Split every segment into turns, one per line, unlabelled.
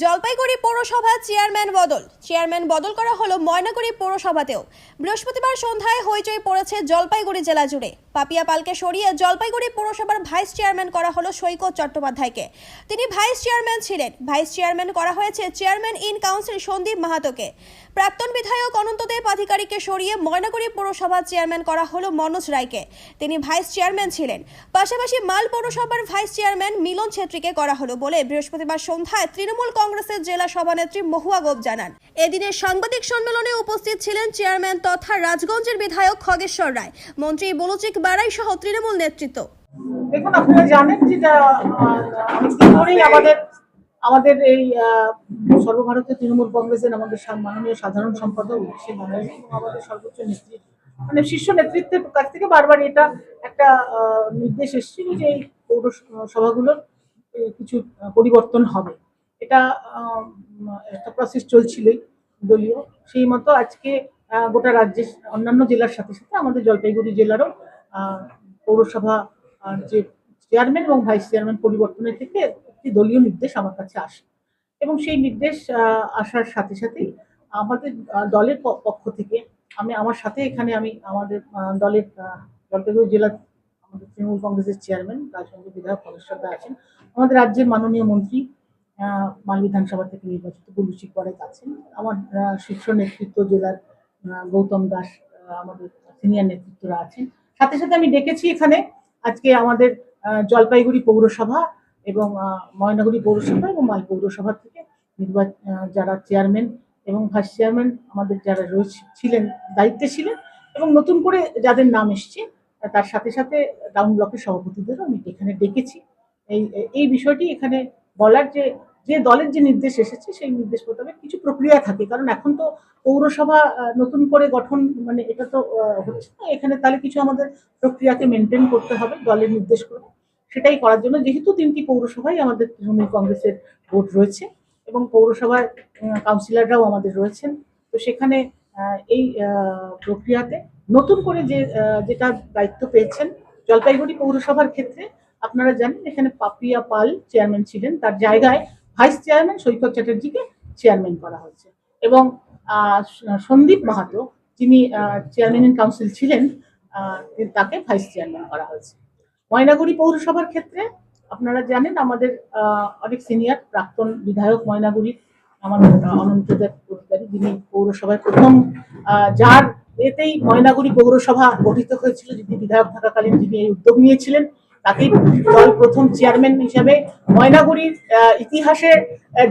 জলপাইগুড়ি পৌরসভা চেয়ারম্যান বদল। চেয়ারম্যান বদল করা হলো ময়নাগুড়ি পৌরসভাতেও। বৃহস্পতিবার সন্ধ্যায় হইচই পড়েছে জলপাইগুড়ি জেলা জুড়ে। পাপিয়া পালকে সরিয়ে জলপাইগুড়ি পৌরসভার ভাইস চেয়ারম্যান করা হলো সৈকত চট্টোপাধ্যায়কে। তিনি ভাইস চেয়ারম্যান ছিলেন। ভাইস চেয়ারম্যান করা হয়েছে চেয়ারম্যান ইন কাউন্সিল সন্দীপ মাহাতোকে। প্রাক্তন বিধায়ক অনন্তদেব আধিকারিককে সরিয়ে ময়নাগুড়ি পৌরসভার চেয়ারম্যান করা হলো মনোজ রায়কে। তিনি ভাইস চেয়ারম্যান ছিলেন। পাশাপাশি মাল পৌরসভার ভাইস চেয়ারম্যান মিলন ছেত্রীকে করা হলো বলে বৃহস্পতিবার সন্ধ্যায় তৃণমূল কংগ্রেসের জেলা সভানেত্রী মহুয়া গোপ জানান। এদিনের সাংবাদিক সম্মেলনে উপস্থিত ছিলেন চেয়ারম্যান তথা রাজগঞ্জের বিধায়ক খগেশ্বর রায়। মন্ত্রী বলচিক বারাই সহ তৃণমূল নেতৃত্ব।
দেখুন, আপনারা জানেন যেটা ধরেই আমাদের আমাদের এই সর্বভারতীয় তৃণমূল কংগ্রেসের আমাদের মাননীয় সাধারণ সম্পাদক অভিষেক ব্যানার্জি আমাদের সর্বোচ্চ নেতৃত্ব মানে শীর্ষ নেতৃত্বের কাছ থেকে বারবার এটা একটা নির্দেশ এসেছিল যে এই পৌরসভাগুলোর কিছু পরিবর্তন হবে। এটা একটা প্রসেস চলছিলই দলীয়। সেই মতো আজকে গোটা রাজ্যের অন্যান্য জেলার সাথে সাথে আমাদের জলপাইগুড়ি জেলারও পৌরসভা যে চেয়ারম্যান এবং ভাইস চেয়ারম্যান পরিবর্তনের থেকে একটি দলীয় নির্দেশ আমার কাছে আসে। এবং সেই নির্দেশ আসার সাথে সাথেই আমাদের দলের পক্ষ থেকে আমি, আমার সাথে এখানে আমি আমাদের দলের জলপাইগুড়ি জেলার আমাদের তৃণমূল কংগ্রেসের চেয়ারম্যান রাজবঙ্গ বিধায়ক দা আছেন। আমাদের রাজ্যের মাননীয় মন্ত্রী মাল বিধানসভা থেকে নির্বাচিত গুলুশিক পরেক আছেন। আমার শীর্ষ নেতৃত্ব জেলার গৌতম দাস আমাদের সিনিয়র নেতৃত্বরা আছেন। সাথে সাথে আমি ডেকেছি এখানে আজকে আমাদের জলপাইগুড়ি পৌরসভা এবং ময়নাগুড়ি পৌরসভা এবং মাল পৌরসভা থেকে নির্বাচন যারা চেয়ারম্যান এবং ভাইস চেয়ারম্যান আমাদের যারা রয়েছে, ছিলেন, দায়িত্বে ছিলেন এবং নতুন করে যাদের নাম এসছে তার সাথে সাথে টাউন ব্লকের সভাপতিদেরও আমি এখানে ডেকেছি। এই এই বিষয়টি এখানে বলার যে যে দলের যে নির্দেশ এসেছে, সেই নির্দেশ মোতাবেক কিছু প্রক্রিয়া থাকে। কারণ এখন তো পৌরসভা নতুন করে গঠন মানে এটা তো হচ্ছে না। এখানে তাহলে কিছু আমাদের প্রক্রিয়াকে মেনটেন করতে হবে দলের নির্দেশ করে সেটাই করার জন্য যেহেতু তিনটি পৌরসভায় আমাদের তৃণমূল কংগ্রেসের ভোট রয়েছে এবং পৌরসভার কাউন্সিলররাও আমাদের রয়েছেন। তো সেখানে এই প্রক্রিয়াতে নতুন করে যে যেটা দায়িত্ব পেয়েছেন জলপাইগুড়ি পৌরসভার ক্ষেত্রে, আপনারা জানেন এখানে পাপিয়া পাল চেয়ারম্যান ছিলেন। তার জায়গায় ভাইস চেয়ারম্যান সৈকত চ্যাটার্জিকে চেয়ারম্যান করা হয়েছে। এবং সন্দীপ মাহাতো, যিনি চেয়ারম্যান ইন কাউন্সিল ছিলেন তাকে ভাইস চেয়ারম্যান করা হয়েছে। ময়নাগুড়ি পৌরসভার ক্ষেত্রে আপনারা জানেন আমাদের অনেক সিনিয়র প্রাক্তন বিধায়ক ময়নাগুড়ির আমার অনন্তদেব অধিকারী, যিনি পৌরসভায় প্রথম যার এতেই ময়নাগুড়ি পৌরসভা গঠিত হয়েছিল, যিনি বিধায়ক থাকাকালীন যিনি এই উদ্যোগ নিয়েছিলেন। তাকেই দল প্রথম চেয়ারম্যান হিসেবে ময়নাগুড়ির ইতিহাসে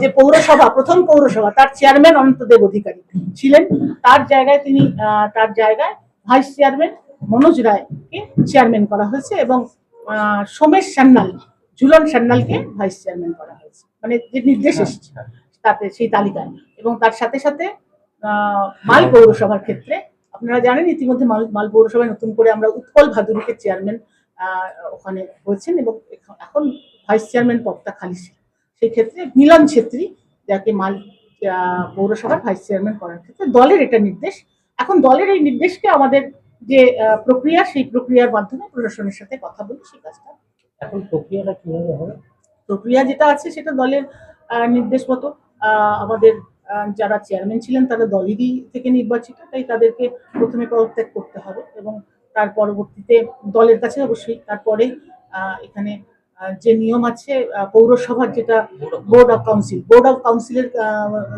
যে পৌরসভা প্রথম পৌরসভা তার চেয়ারম্যান অনন্তদেব অধিকারী ছিলেন। তার জায়গায় তিনি আহ, তার জায়গায় ভাইস চেয়ারম্যান মনোজ রায়কে চেয়ারম্যান করা হয়েছে এবং আহ, সোমেশ সান্যাল ঝুলন সান্যালকে ভাইস চেয়ারম্যান করা হয়েছে। মানে যে নির্দেশ এসেছে তাতে সেই তালিকায়। এবং তার সাথে সাথে আহ, মাল পৌরসভার ক্ষেত্রে আপনারা জানেন ইতিমধ্যে মাল পৌরসভায় নতুন করে আমরা উৎপল ভাদুরীকে চেয়ারম্যান ওখানে হয়েছেন এবং এখন ভাইস চেয়ারম্যান পদটা খালি ছিল। সেই ক্ষেত্রে মিলন ছেত্রী যাকে মাল পৌরসভার ভাইস চেয়ারম্যান করার ক্ষেত্রে দলের এটা নির্দেশ। এখন দলের এই নির্দেশকে আমাদের যে প্রক্রিয়া সেই প্রক্রিয়ার মাধ্যমে প্রশাসনের সাথে কথা বলে সেই কাজটা
এখন প্রক্রিয়াটা কীভাবে হবে?
প্রক্রিয়া যেটা আছে সেটা দলের নির্দেশ মতো আহ, আমাদের যারা চেয়ারম্যান ছিলেন তারা দলেরই থেকে নির্বাচিত তাই তাদেরকে প্রথমে পদত্যাগ করতে হবে এবং তার পরবর্তীতে দলের কাছে অবশ্যই তারপরে এখানে যে নিয়ম আছে পৌরসভার যেটা board of council board of কাউন্সিলের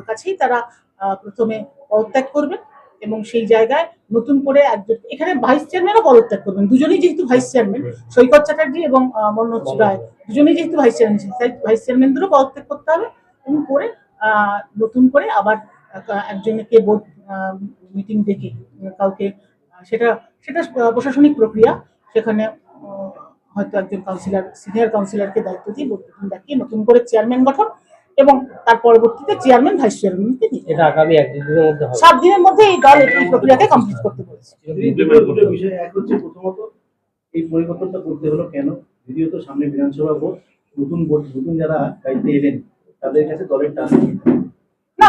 কাছেই তারা প্রথমে পদত্যাগ করবেন এবং সেই জায়গায় নতুন করে একজন, এখানে ভাইস চেয়ারম্যানও পদত্যাগ করবেন। দুজনেই যেহেতু ভাইস চেয়ারম্যান সৈকত চ্যাটার্জি এবং মনোজ রায়, দুজনেই যেহেতু ভাইস চেয়ারম্যান ভাইস চেয়ারম্যানদেরও পদত্যাগ করতে হবে এবং করে নতুন করে আবার একজনকে বোর্ড মিটিং ডেকে, কাউকে সেটা সেটা প্রশাসনিক প্রক্রিয়া। সেখানে হয়তো একজন কাউন্সিলর সিনিয়র কাউন্সিলরকে দায়িত্ব দিয়ে বোর্ড ডাকিয়ে নতুন করে চেয়ারম্যান গঠন এবং তার পরবর্তীতে চেয়ারম্যান ভাইস চেয়ারম্যানকে নিয়ে।
এটা আগামী এক দুদিনের মধ্যে হবে।
সাত দিনের মধ্যে এই দল এই প্রক্রিয়াকে কমপ্লিট করতে বলেছে
এই দুটো বিষয় এক হচ্ছে প্রথমত এই পরিবর্তনটা করতে হলো কেন? দ্বিতীয়ত সামনে বিধানসভা ভোট নতুন ভোট নতুন যারা দায়িত্বে এলেন তাদের কাছে দলের টান
না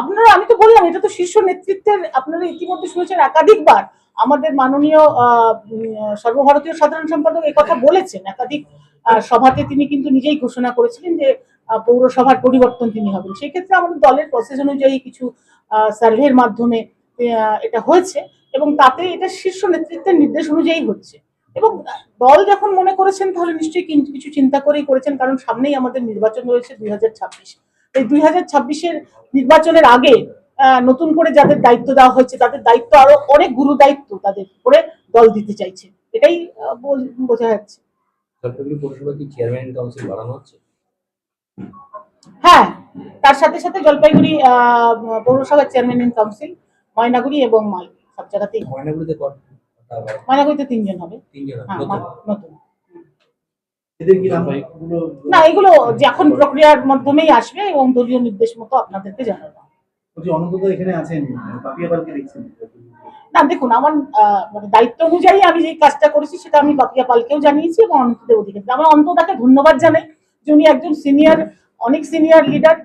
আপনারা আমি তো বললাম এটা তো শীর্ষ নেতৃত্বের আপনারা ইতিমধ্যে শুনেছেন একাধিকবার আমাদের মাননীয় সর্বভারতীয় সাধারণ সম্পাদক কথা বলেছেন। একাধিক সভাতে তিনি কিন্তু নিজেই ঘোষণা করেছিলেন যে পৌরসভার পরিবর্তন তিনি হবেন। সেই ক্ষেত্রে আমাদের দলের প্রসেস অনুযায়ী কিছু সার্ভের মাধ্যমে এটা হয়েছে এবং তাতে এটা শীর্ষ নেতৃত্বের নির্দেশ অনুযায়ী হচ্ছে। এবং দল যখন মনে করেছেন, তাহলে নিশ্চয়ই কিন্তু কিছু চিন্তা করেই করেছেন, কারণ সামনেই আমাদের নির্বাচন রয়েছে দুই হাজার ছাব্বিশ। এই দুই হাজার ছাব্বিশের নির্বাচনের আগে নতুন করে যাদের দায়িত্ব দেওয়া হয়েছে তাদের দায়িত্ব আরও অনেক গুরু দায়িত্ব তাদের করে দল দিতে চাইছে। এটাই বোঝা যাচ্ছে।
জলপাইগুড়ি চেয়ারম্যান কাউন্সিল বাড়ানো হচ্ছে?
হ্যাঁ তার সাথে সাথে জলপাইগুড়ি আহ, পৌরসভার চেয়ারম্যান ইন কাউন্সিল ময়নাগুড়ি এবং মাল সব জায়গাতেই।
ময়নাগুড়িতে
ময়নাগুড়িতে তিনজন হবে। হ্যাঁ
নতুন?
না এগুলো যখন প্রক্রিয়ার মাধ্যমেই আসবে এবং দলীয় নির্দেশ মতো আপনাদেরকে জানাব।
অনন্তদা এখানে আছেন পাপিয়া পালকে দেখছেন।
না, দেখুন, আমার মানে দায়িত্ব অনুযায়ী আমি কাজটা করেছি সেটা আমি পালকেও জানিয়েছি এবং ধন্যবাদ জানাই উনি একজন সিনিয়র অনেক সিনিয়র লিডার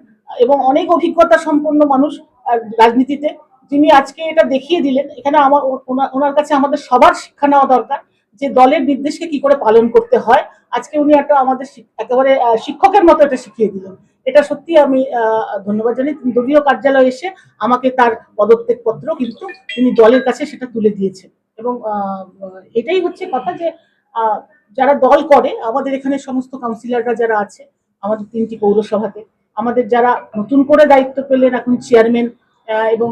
এবং অনেক অভিজ্ঞতা সম্পন্ন মানুষ রাজনীতিতে। যিনি আজকে এটা দেখিয়ে দিলেন, এখানে আমার ওনার কাছে আমাদের সবার শিক্ষা নেওয়া দরকার যে দলের নির্দেশকে কি করে পালন করতে হয়। আজকে উনি একটা আমাদের একেবারে শিক্ষকের মতো এটা শিখিয়ে দিলেন। এটা সত্যি আমি ধন্যবাদ জানাই। তিনি দলীয় কার্যালয়ে এসে আমাকে তার পদত্যাগ পত্র কিন্তু তিনি দলের কাছে সেটা তুলে দিয়েছেন। এবং এটাই হচ্ছে কথা যে যারা দল করে, আমাদের এখানে সমস্ত কাউন্সিলররা যারা আছে, আমাদের তিনটি পৌরসভাতে, আমাদের যারা নতুন করে দায়িত্ব পেলেন এখন চেয়ারম্যান এবং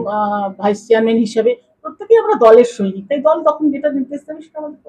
ভাইস চেয়ারম্যান হিসেবে, প্রত্যেকেই আমরা দলের সৈনিক। তাই দল তখন যেটা নির্দেশ দেবে সেটা আমাদের।